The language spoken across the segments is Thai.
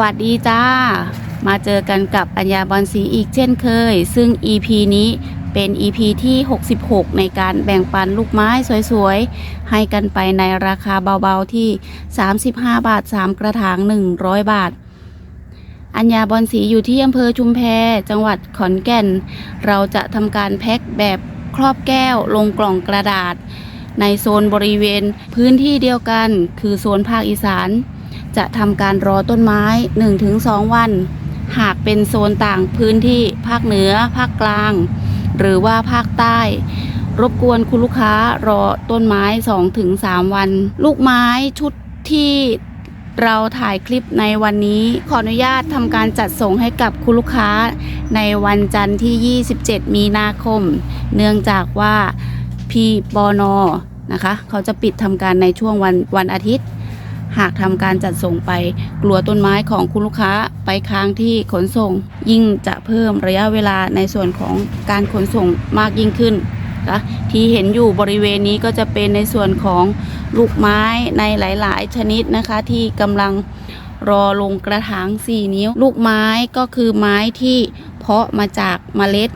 วัสดีจ้า มาเจอกันกับอัญญาบอลสีอีกเช่นเคย ซึ่ง EP นี้เป็น EP ที่ 66 ในการแบ่งปันลูกไม้สวยๆ ให้กันไปในราคาเบาๆที่ 35 บาท 3 กระถาง 100 บาท อัญญาบอลสีอยู่ที่อำเภอชุมแพ จังหวัดขอนแก่น เราจะทำการแพ็คแบบครอบแก้วลงกล่องกระดาษ ในโซนบริเวณพื้นที่เดียวกัน คือโซนภาคอีสาน จะทำการรอต้นไม้ 1-2 วัน หากเป็นโซนต่างพื้นที่ภาคเหนือ ภาคกลาง หรือว่าภาคใต้ รบกวนคุณลูกค้ารอต้นไม้ 2-3 วัน ลูกไม้ชุดที่เราถ่ายคลิปในวันนี้ ขออนุญาตทำการจัดส่งให้กับคุณลูกค้าในวันจันทร์ที่ 27 มีนาคม เนื่องจากว่าพี่ปอนอนะคะ เขาจะปิดทำการในช่วงวันวันอาทิตย์ หากทำการจัดส่งไป กลัวต้นไม้ของคุณลูกค้าไปค้างที่ขนส่ง ยิ่งจะเพิ่มระยะเวลาในส่วนของการขนส่งมากยิ่งขึ้นนะที่เห็นอยู่บริเวณนี้ก็จะเป็นในส่วนของลูกไม้ในหลาย ๆ ชนิดนะคะที่กำลังรอลงกระถาง 4 นิ้ว ลูกไม้ก็คือไม้ที่เพาะมาจากเมล็ด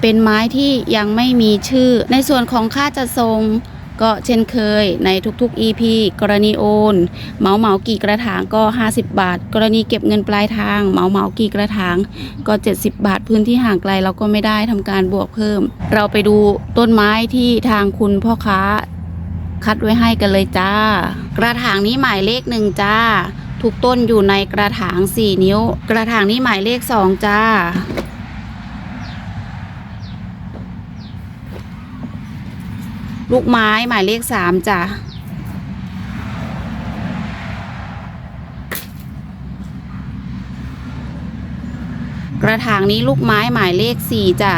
เป็นไม้ที่ยังไม่มีชื่อ ในส่วนของค่าจัดส่ง ก็เช่นเคยในทุกๆ EP กรณีโอนเหมาเหมากี่กระถางก็ 50 บาท กรณีเก็บเงินปลายทางเหมาเหมากี่กระถางก็ 70 บาท พื้นที่ห่างไกลเราก็ไม่ได้ทำการบวกเพิ่ม เราไปดูต้นไม้ที่ทางคุณพ่อค้าคัดไว้ให้กันเลยจ้า กระถางนี้หมายเลขหนึ่งจ้า ทุกต้นอยู่ในกระถาง 4 นิ้ว กระถางนี้หมายเลข 2 จ้า ลูกไม้หมายเลขสามจ้ะกระถางนี้ลูกไม้หมายเลขสี่จ้ะ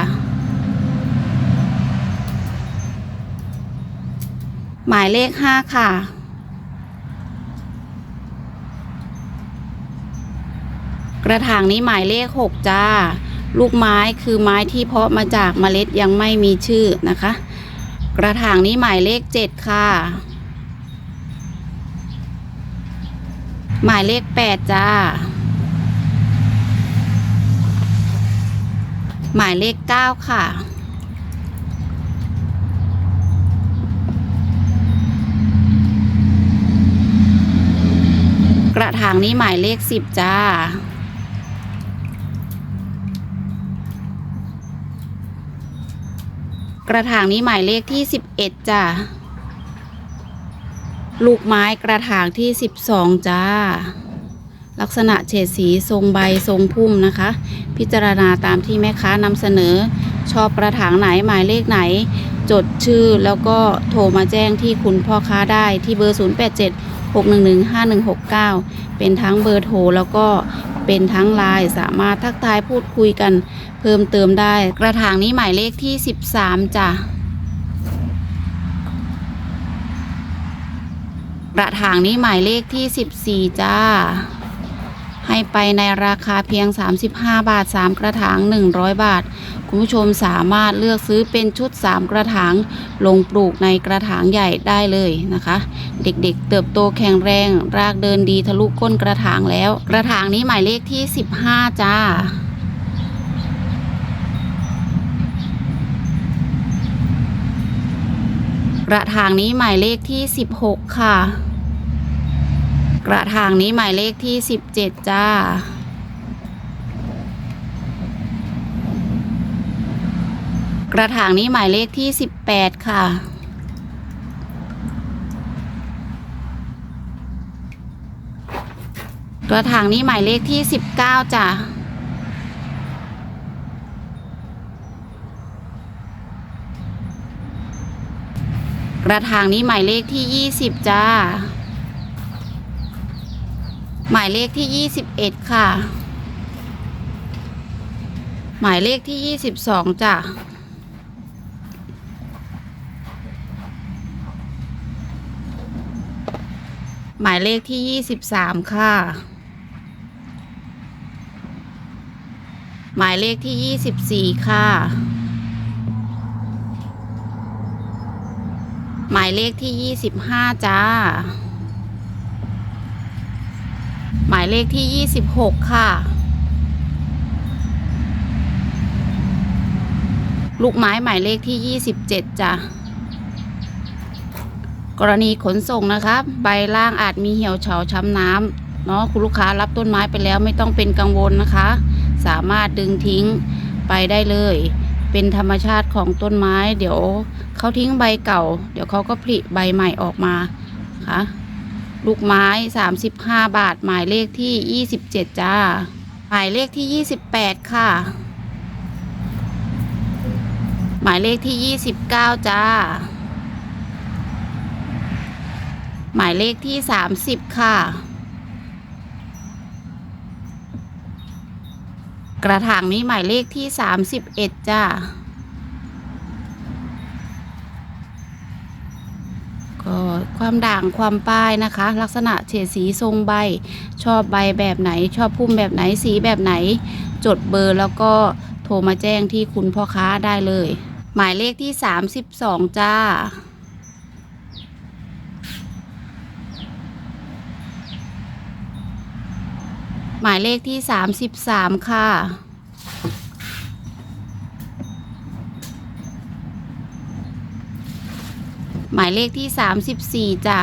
หมายเลขห้าค่ะ กระถางนี้หมายเลขหกจ้า ลูกไม้คือไม้ที่เพาะมาจากเมล็ดยังไม่มีชื่อนะคะ กระถางนี้หมายเลขเจ็ดค่ะ หมายเลขแปดจ้า หมายเลขเก้าค่ะ กระถางนี้หมายเลขสิบจ้า กระถางนี้หมายเลขที่11จ้าลูกไม้กระถางที่12จ้า ลักษณะเฉดสีทรงใบทรงพุ่มนะคะ พิจารณาตามที่แม่ค้านำเสนอ ชอบกระถางไหนหมายเลขไหน จดชื่อแล้วก็โทรมาแจ้งที่คุณพ่อค้าได้ที่เบอร์ 087 611 5169 เป็นทั้งเบอร์โทรแล้วก็ เป็นทั้งไลน์สามารถทักทายพูดคุยกันเพิ่มเติมได้ กระถางนี้หมายเลขที่ 13จ้ะกระถางนี้หมายเลขที่ 14 จ้า ให้ไปในราคาเพียง 35 บาท 3 กระถาง 100 บาท คุณผู้ชมสามารถเลือกซื้อเป็นชุด 3 กระถาง ลงปลูกในกระถางใหญ่ได้เลยนะคะ เด็กๆ เติบโตแข็งแรง รากเดินดีทะลุก้นกระถางแล้ว กระถางนี้หมายเลขที่ 15 จ้ากระถางนี้หมายเลขที่ 16 ค่ะ กระถางนี้หมายเลขที่17จ้า กระถางนี้หมายเลขที่18ค่ะกระถางนี้หมายเลขที่19จ้ะ กระถางนี้หมายเลขที่20จ้า หมายเลขที่ 21 ค่ะ หมายเลขที่ 22 จ้ะหมายเลขที่ 23 ค่ะ หมายเลขที่ 24 ค่ะ หมายเลขที่ 25 จ้า หมายเลขที่ 26 ค่ะ ลูกไม้หมายเลขที่ 27จ้ะกรณีขนส่งนะคะใบล่างอาจมีเหี่ยวเฉาช้ำน้ำเนาะคุณลูกค้ารับต้นไม้ไปแล้วไม่ต้องเป็นกังวลนะคะ สามารถดึงทิ้งไปได้เลย เป็นธรรมชาติของต้นไม้ เดี๋ยวเขาทิ้งใบเก่า เดี๋ยวเขาก็ผลิใบใหม่ออกมาค่ะ ลูกไม้ 35 บาท หมายเลขที่ 27 จ้า หมายเลขที่ 28 ค่ะ หมายเลขที่ 29 จ้า หมายเลขที่ 30 ค่ะ กระถางนี้หมายเลขที่ 31 จ้า ก็ความด่างความป้ายนะคะ ลักษณะเฉดสีทรงใบ ชอบใบแบบไหน ชอบพุ่มแบบไหนสีแบบไหน จดเบอร์แล้วก็โทรมาแจ้งที่คุณพ่อค้าได้เลย หมายเลขที่ 32 จ้าหมายเลขที่ 33 ค่ะ มายเลขที่34จ้ะ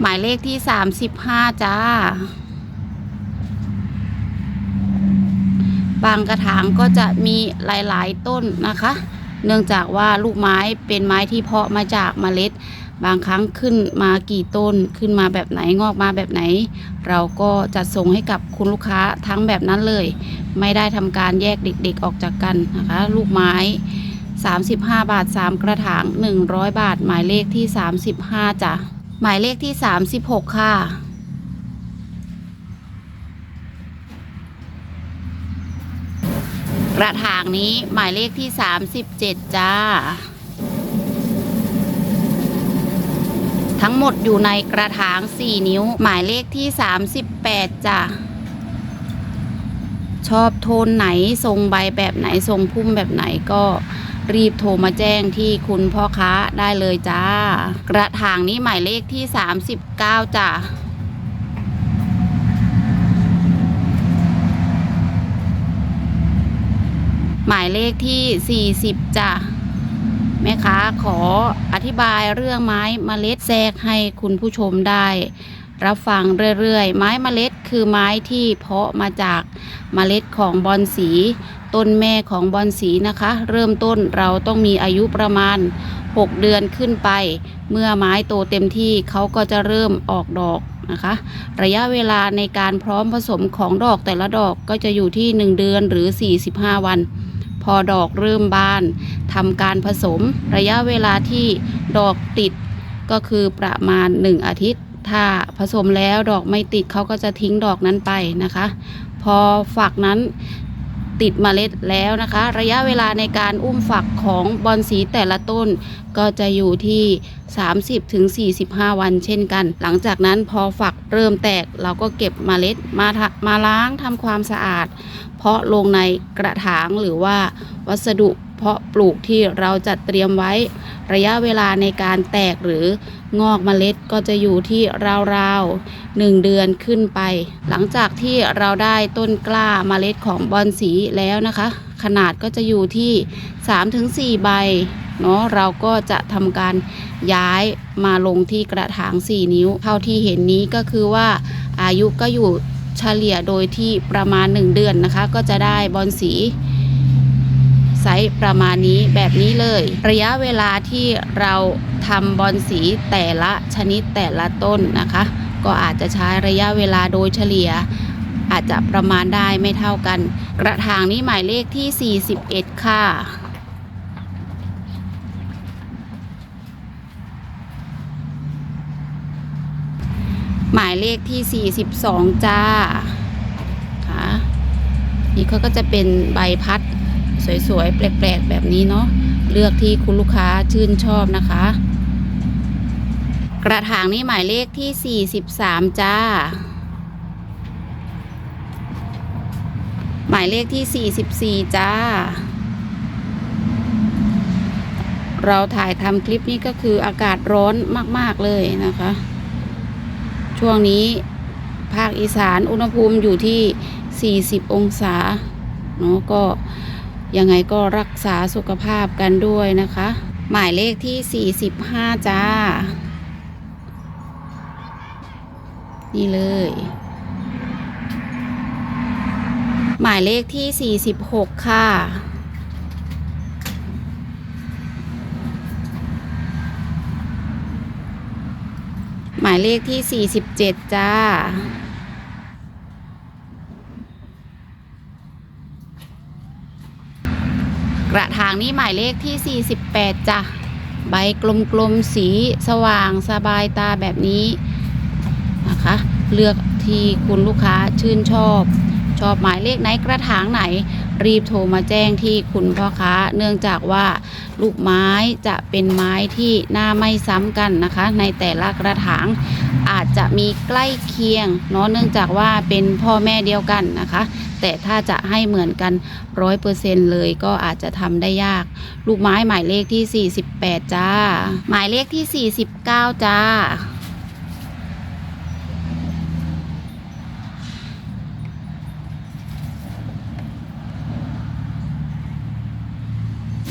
หมายเลขที่35จ้า บางกระถางก็จะมีหลาย ๆ ต้นนะคะ เนื่องจากว่าลูกไม้เป็นไม้ที่เพาะมาจากเมล็ด บางครั้งขึ้นมากี่ต้นขึ้นมาแบบไหนงอกมาแบบไหน เราก็จัดส่งให้กับคุณลูกค้าทั้งแบบนั้นเลย ไม่ได้ทำการแยกเด็กๆออกจากกันนะคะ ลูกไม้ 35 บาท 3 กระถาง 100 บาท หมายเลขที่ 35จ้ะหมายเลขที่ 36 ค่ะกระถางนี้หมายเลขที่ 37 จ้า ทั้งหมดอยู่ในกระถาง 4 นิ้ว หมายเลขที่ 38จ้ะชอบโทนไหนทรงใบแบบไหนทรงพุ่มแบบไหนก็รีบโทรมาแจ้งที่คุณพ่อค้าได้เลยจ้า กระถางนี้หมายเลขที่ 39จ้ะหมายเลขที่ 40จ้ะ แม่ค้าขออธิบายเรื่องไม้เมล็ดแทรกให้คุณผู้ชมได้ รับฟังเรื่อยๆ ไม้เมล็ดคือไม้ที่เพาะมาจากเมล็ดของบอนสี ต้นแม่ของบอนสีนะคะ เริ่มต้นเราต้องมีอายุประมาณ 6 เดือนขึ้นไป เมื่อไม้โตเต็มที่เขาก็จะเริ่มออกดอกนะคะ ระยะเวลาในการพร้อมผสมของดอกแต่ละดอกก็จะอยู่ที่ 1 เดือนหรือ 45 วัน พอดอกเริ่มบานทำการผสมระยะเวลาที่ดอกติดก็คือประมาณ 1 อาทิตย์ ถ้าผสมแล้วดอกไม่ติดเขาก็จะทิ้งดอกนั้นไปนะคะ พอฝักนั้น ติดเมล็ดแล้วนะคะ ระยะเวลาในการอุ้มฝักของบอนสีแต่ละต้น ก็จะอยู่ที่ 30-45 วันเช่นกัน หลังจากนั้นพอฝักเริ่มแตกเราก็เก็บเมล็ดมาทะมาล้างทำความสะอาด เพาะลงในกระถางหรือว่าวัสดุ เพาะปลูกที่เราจัดเตรียมไว้ ระยะเวลาในการแตกหรืองอกเมล็ดก็จะอยู่ที่ราวๆหนึ่งเดือนขึ้นไป หลังจากที่เราได้ต้นกล้าเมล็ดของบอนสีแล้วนะคะ ขนาดก็จะอยู่ที่ 3-4 ใบเนาะเราก็จะทำการย้ายมาลงที่กระถาง 4 นิ้ว เท่าที่เห็นนี้ก็คือว่าอายุก็อยู่เฉลี่ยโดยที่ประมาณ 1 เดือนนะคะ ก็จะได้บอนสี ไซส์ประมาณนี้แบบนี้เลย ระยะเวลาที่เราทำบอนสีแต่ละชนิดแต่ละต้นนะคะ ก็อาจจะใช้ระยะเวลาโดยเฉลี่ยอาจจะประมาณได้ไม่เท่ากัน กระถางนี้หมายเลขที่ 41 ค่ะ หมายเลขที่ 42 จ้า ค่ะ นี่เขาก็จะเป็นใบพัด สวยๆ แปลกๆ แบบนี้เนาะเลือกที่คุณลูกค้าชื่นชอบนะคะ กระถางนี้หมายเลขที่ 43 จ้า หมายเลขที่ 44 จ้า เราถ่ายทำคลิปนี้ก็คืออากาศร้อนมากๆเลยนะคะ ช่วงนี้ภาคอีสานอุณหภูมิอยู่ที่ 40 องศาเนาะก็ ยังไงก็รักษาสุขภาพกันด้วยนะคะ หมายเลขที่ 45 จ้า นี่เลย หมายเลขที่ 46 ค่ะหมายเลขที่ 47 จ้า กระถางนี้หมายเลขที่ 48จ้ะใบกลมๆสีสว่างสบายตาแบบนี้นะคะ เลือกที่คุณลูกค้าชื่นชอบ ชอบหมายเลขไหนกระถางไหน รีบโทรมาแจ้งที่คุณพ่อค้า เนื่องจากว่าลูกไม้จะเป็นไม้ที่หน้าไม่ซ้ำกันนะคะ ในแต่ละกระถางอาจจะมีใกล้เคียงเนาะเนื่องจากว่าเป็นพ่อแม่เดียวกันนะคะ แต่ถ้าจะให้เหมือนกันร้อยเปอร์เซ็นเลยก็อาจจะทำได้ยาก ลูกไม้หมายเลขที่ 48 จ้า หมายเลขที่ 49 จ้า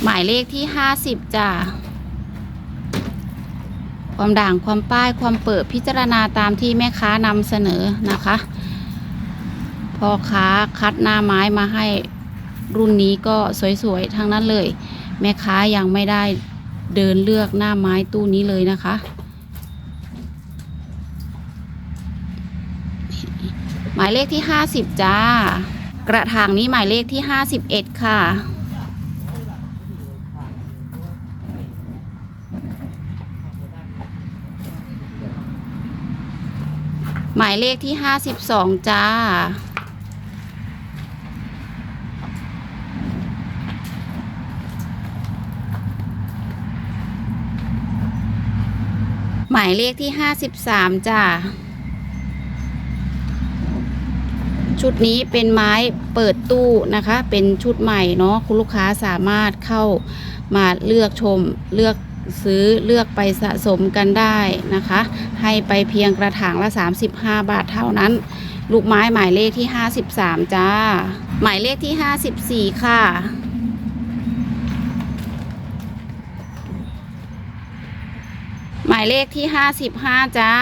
มายเลขที่50จ้าความด่างความป้ายความเปิดพิจารณาตามที่แม่ค้านำเสนอนะคะพ่อค้าคัดหน้าไม้มาให้รุ่นนี้ก็สวยๆทั้งนั้นเลย แม่ค้ายังไม่ได้เดินเลือกหน้าไม้ตู้นี้เลยนะคะหมายเลขที่ 50 จ้า กระถางนี้หมายเลขที่ 51 ค่ะ หมายเลขที่52จ้า หมายเลขที่53จ้า ชุดนี้เป็นไม้เปิดตู้นะคะ เป็นชุดใหม่เนาะคุณลูกค้าสามารถเข้ามาเลือกชมเลือก ซื้อเลือกไปสะสมกันได้นะคะ ให้ไปเพียงกระถางละ 35 บาทเท่านั้น ลูกไม้หมายเลขที่ 53 จ้า หมายเลขที่ 54 ค่ะหมายเลขที่ 55 จ้า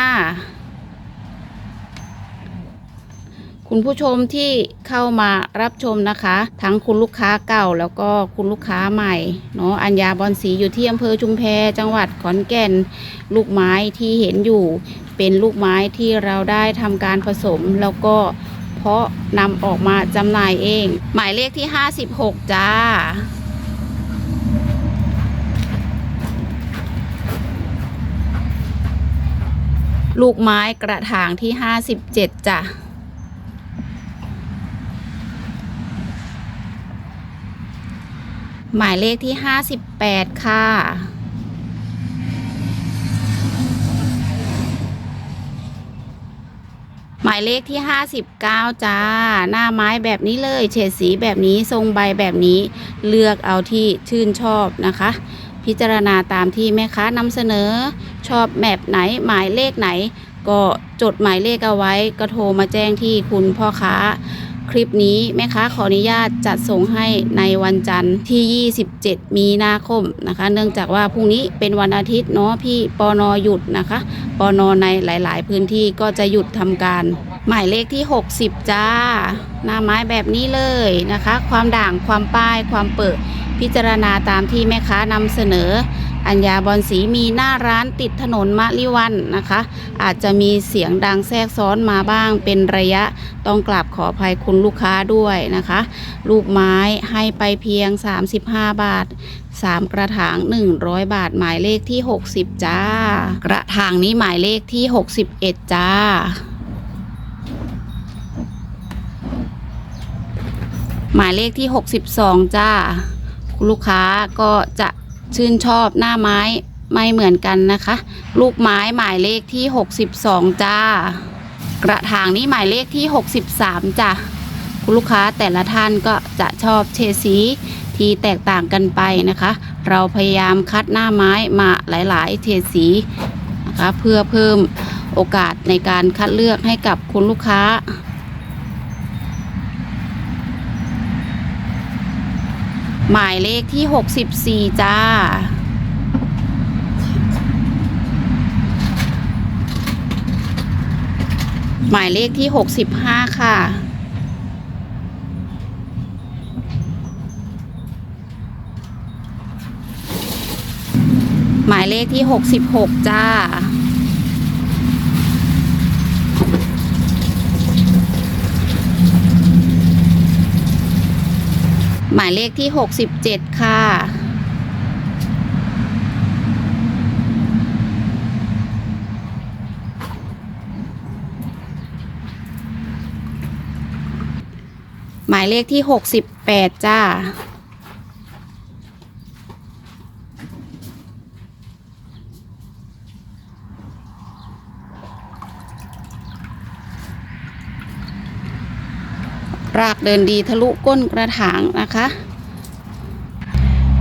คุณผู้ชมที่เข้ามารับชมนะคะ ทั้งคุณลูกค้าเก่าแล้วก็คุณลูกค้าใหม่เนาะอัญญาบอนสีอยู่ที่อำเภอชุมแพจังหวัดขอนแก่น ลูกไม้ที่เห็นอยู่ เป็นลูกไม้ที่เราได้ทำการผสมแล้วก็เพาะนำออกมาจำหน่ายเอง หมายเลขที่ 56 จ้าลูกไม้กระถางที่ 57จ้ะ หมายเลขที่ 58 ค่ะ หมายเลขที่ 59 จ้า หน้าไม้แบบนี้เลย เฉดสีแบบนี้ทรงใบแบบนี้เลือกเอาที่ชื่นชอบนะคะ พิจารณาตามที่แม่ค้านำเสนอชอบแบบไหนหมายเลขไหน ก็จดหมายเลขเอาไว้ก็โทรมาแจ้งที่คุณพ่อค้า คลิปนี้แม่ค้าขออนุญาตจัดส่งให้ในวันจันทร์ที่ 27 มีนาคมนะคะ เนื่องจากว่าพรุ่งนี้เป็นวันอาทิตย์เนาะพี่ปอนอหยุดนะคะปอนอในหลาย ๆ พื้นที่ก็จะหยุดทำการ หมายเลขที่ 60 จ้า หน้าไม้แบบนี้เลยนะคะ ความด่างความป้ายความเปิดพิจารณาตามที่แม่ค้านำเสนอ อัญญาบอลสีมีหน้าร้านติดถนนมะลิวันนะคะ อาจจะมีเสียงดังแทรกซ้อนมาบ้างเป็นระยะต้องกราบขออภัยคุณลูกค้าด้วยนะคะ ลูกไม้ให้ไปเพียง 35 บาท 3 กระถาง 100 บาทหมายเลขที่ 60 จ้า กระถางนี้หมายเลขที่ 61 จ้าหมายเลขที่ 62 จ้าคุณลูกค้าก็จะ ชื่นชอบหน้าไม้ไม่เหมือนกันนะคะ ลูกไม้หมายเลขที่ 62 จ้า กระถางนี้หมายเลขที่ 63 จ้ะคุณลูกค้าแต่ละท่านก็จะชอบเฉดสีที่แตกต่างกันไปนะคะ เราพยายามคัดหน้าไม้มาหลาย ๆเฉดสีนะคะเพื่อเพิ่มโอกาสในการคัดเลือกให้กับคุณลูกค้า หมายเลขที่ 64 จ้า หมายเลขที่ 65 ค่ะ หมายเลขที่ 66 จ้า หมายเลขที่ 67 ค่ะ หมายเลขที่ 68 จ้า รากเดินดีทะลุก้นกระถางนะคะ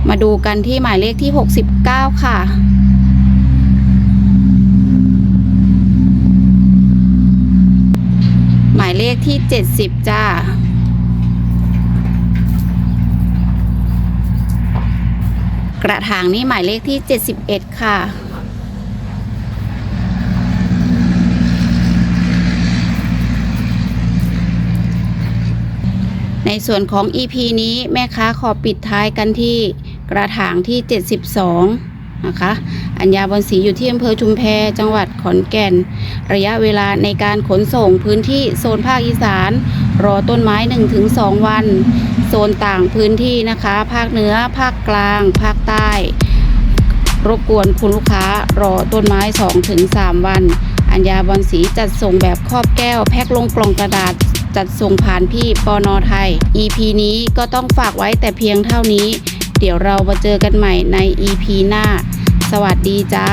มาดูกันที่หมายเลขที่ 69 ค่ะหมายเลขที่ 70 จ้า กระถางนี้หมายเลขที่ 71 ค่ะ ในส่วนของ EP นี้แม่ค้าขอปิดท้ายกันที่กระถางที่ 72 นะคะ อัญญาบอนศรีอยู่ที่อำเภอชุมแพจังหวัดขอนแก่น ระยะเวลาในการขนส่งพื้นที่โซนภาคอีสาน รอต้นไม้ 1-2 วัน โซนต่างพื้นที่นะคะ ภาคเหนือ ภาคกลาง ภาคใต้ รบกวนคุณลูกค้ารอต้นไม้ 2-3 วัน อัญญาบอลสีจัดส่งแบบครอบแก้ว แพ็คลงกล่องกระดาษ จัดส่งผ่านพี่ปอนอไทย EP นี้ก็ต้องฝากไว้แต่เพียงเท่านี้ เดี๋ยวเรามาเจอกันใหม่ใน EP หน้า สวัสดีจ้า